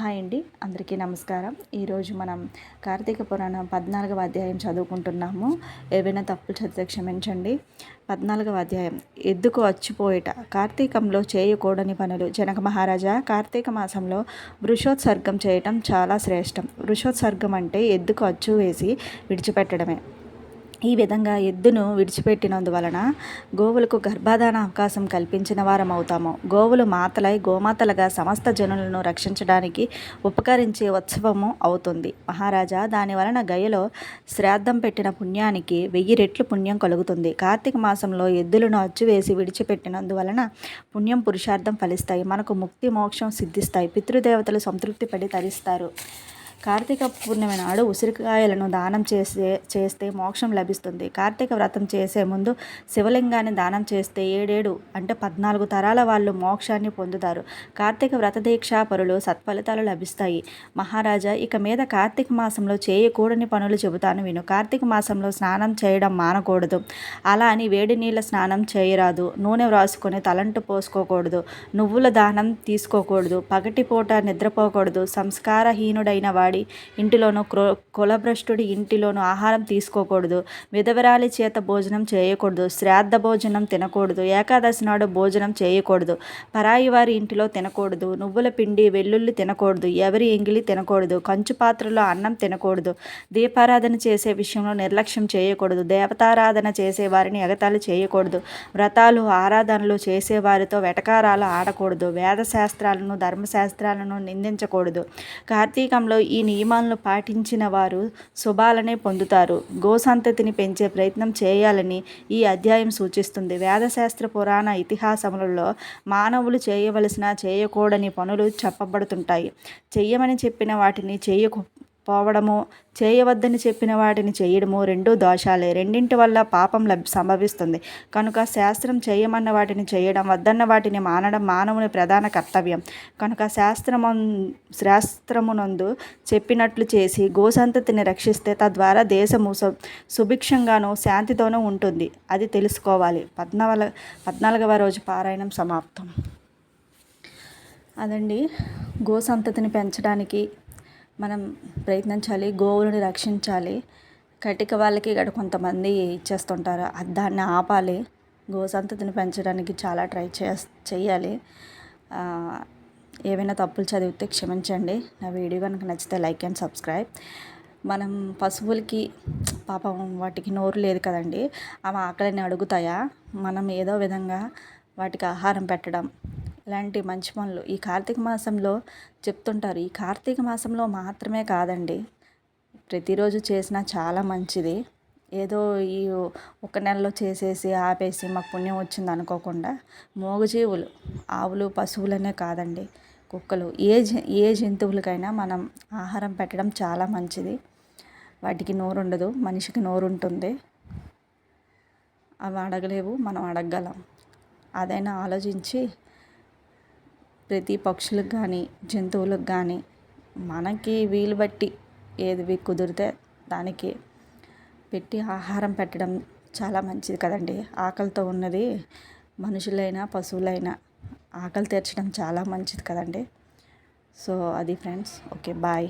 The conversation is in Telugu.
హాయ్ అండి అందరికీ నమస్కారం. ఈరోజు మనం కార్తీక పురాణం పద్నాలుగవ అధ్యాయం చదువుకుంటున్నాము. ఏవైనా తప్పులు చదివితే క్షమించండి. పద్నాలుగవ అధ్యాయం. ఎద్దుకు వచ్చిపోయిట. కార్తీకంలో చేయకూడని పనులు. జనక మహారాజా కార్తీక మాసంలో వృషోత్సర్గం చేయటం చాలా శ్రేష్టం. వృషోత్సర్గం అంటే ఎద్దుకు అచ్చు వేసి విడిచిపెట్టడమే. ఈ విధంగా ఎద్దును విడిచిపెట్టినందువలన గోవులకు గర్భాధాన అవకాశం కల్పించిన వారం అవుతాము గోవులు మాతలై గోమాతలుగా సమస్త జనులను రక్షించడానికి ఉపకరించే ఉత్సవము అవుతుంది. మహారాజా దాని వలన గయలో శ్రాద్ధం పెట్టిన పుణ్యానికి వెయ్యి రెట్లు పుణ్యం కలుగుతుంది. కార్తీక మాసంలో ఎద్దులను అచ్చువేసి విడిచిపెట్టినందువలన పుణ్యం పురుషార్థం ఫలిస్తాయి. మనకు ముక్తి మోక్షం సిద్ధిస్తాయి. పితృదేవతలు సంతృప్తి పడి తరిస్తారు. కార్తీక పూర్ణిమ నాడు ఉసిరికాయలను దానం చేసే చేస్తే మోక్షం లభిస్తుంది. కార్తీక వ్రతం చేసే ముందు శివలింగాన్ని దానం చేస్తే ఏడేడు అంటే పద్నాలుగు తరాల వాళ్ళు మోక్షాన్ని పొందుతారు. కార్తీక వ్రత దీక్షా పరులు సత్ఫలితాలు లభిస్తాయి. మహారాజా ఇక మీద కార్తీక మాసంలో చేయకూడని పనులు చెబుతాను విను. కార్తీక మాసంలో స్నానం చేయడం మానకూడదు. అలా అని వేడి నీళ్ళ స్నానం చేయరాదు. నూనె వ్రాసుకొని తలంటు పోసుకోకూడదు. నువ్వుల దానం తీసుకోకూడదు. పగటిపూట నిద్రపోకూడదు. సంస్కారహీనుడైన వాడు వాడి ఇంటిలోనూ క్రో కులభ్రష్టుడి ఇంటిలోనూ ఆహారం తీసుకోకూడదు. విధవరాలి చేత భోజనం చేయకూడదు. శ్రాద్ధ భోజనం తినకూడదు. ఏకాదశి నాడు భోజనం చేయకూడదు. పరాయి వారి ఇంటిలో తినకూడదు. నువ్వుల పిండి వెల్లుల్లి తినకూడదు. ఎవరి ఎంగిలి తినకూడదు. కంచు పాత్రలో అన్నం తినకూడదు. దీపారాధన చేసే విషయంలో నిర్లక్ష్యం చేయకూడదు. దేవతారాధన చేసే వారిని ఎగతాలు చేయకూడదు. వ్రతాలు ఆరాధనలు చేసేవారితో వెటకారాలు ఆడకూడదు. వేద శాస్త్రాలను ధర్మశాస్త్రాలను నిందించకూడదు. కార్తీకంలో ఈ ఈ నియమాలను పాటించిన వారు శుభాలనే పొందుతారు. గోసంతతిని పెంచే ప్రయత్నం చేయాలని ఈ అధ్యాయం సూచిస్తుంది. వేదశాస్త్ర పురాణ ఇతిహాసములలో మానవులు చేయవలసిన చేయకూడని పనులు చెప్పబడుతుంటాయి. చెయ్యమని చెప్పిన వాటిని చేయకు పోవడము చేయవద్దని చెప్పిన వాటిని చేయడము రెండు దోషాలే. రెండింటి వల్ల పాపం లభ్ సంభవిస్తుంది. కనుక శాస్త్రం చేయమన్న వాటిని చేయడం వద్దన్న వాటిని మానడం మానవుని ప్రధాన కర్తవ్యం. కనుక శాస్త్రము శాస్త్రమునందు చెప్పినట్లు చేసి గోసంతతిని రక్షిస్తే తద్వారా దేశము సుభిక్షంగానూ శాంతితోనూ ఉంటుంది. అది తెలుసుకోవాలి. పద్నాలుగ పద్నాలుగవ రోజు పారాయణం సమాప్తం. అదండి. గోసంతతిని పెంచడానికి మనం ప్రయత్నించాలి గోవులను రక్షించాలి. కటిక వాళ్ళకి ఇక్కడ కొంతమంది ఇచ్చేస్తుంటారు. దాన్ని ఆపాలి. గో సంతతిని పెంచడానికి చాలా ట్రై చే చేయాలి. ఏవైనా తప్పులు చదివితే క్షమించండి. నా వీడియో కనుక నచ్చితే లైక్ అండ్ సబ్స్క్రైబ్. మనం పశువులకి పాపం వాటికి నోరు లేదు కదండి. అవి ఆకలిని అడుగుతాయా? మనం ఏదో విధంగా వాటికి ఆహారం పెట్టడం. ఇలాంటి మంచి పనులు ఈ కార్తీక మాసంలో చెప్తుంటారు. ఈ కార్తీక మాసంలో మాత్రమే కాదండి ప్రతిరోజు చేసినా చాలా మంచిది. ఏదో ఈ ఒక నెలలో చేసేసి ఆపేసి మాకు పుణ్యం వచ్చింది అనుకోకుండా మూగజీవులు ఆవులు పశువులనే కాదండి కుక్కలు ఏ ఏ జంతువులకైనా మనం ఆహారం పెట్టడం చాలా మంచిది. వాటికి నోరు ఉండదు మనిషికి నోరు ఉంటుంది అవి అడగలేవు మనం అడగగలం. అదైనా ఆలోచించి ప్రతి పక్షులకు కానీ జంతువులకు కానీ మనకి వీలు బట్టి ఏది కుదిరితే దానికి పెట్టి ఆహారం పెట్టడం చాలా మంచిది కదండి. ఆకలితో ఉన్నది మనుషులైనా పశువులైనా ఆకలి తీర్చడం చాలా మంచిది కదండి. సో అది ఫ్రెండ్స్ ఓకే బాయ్.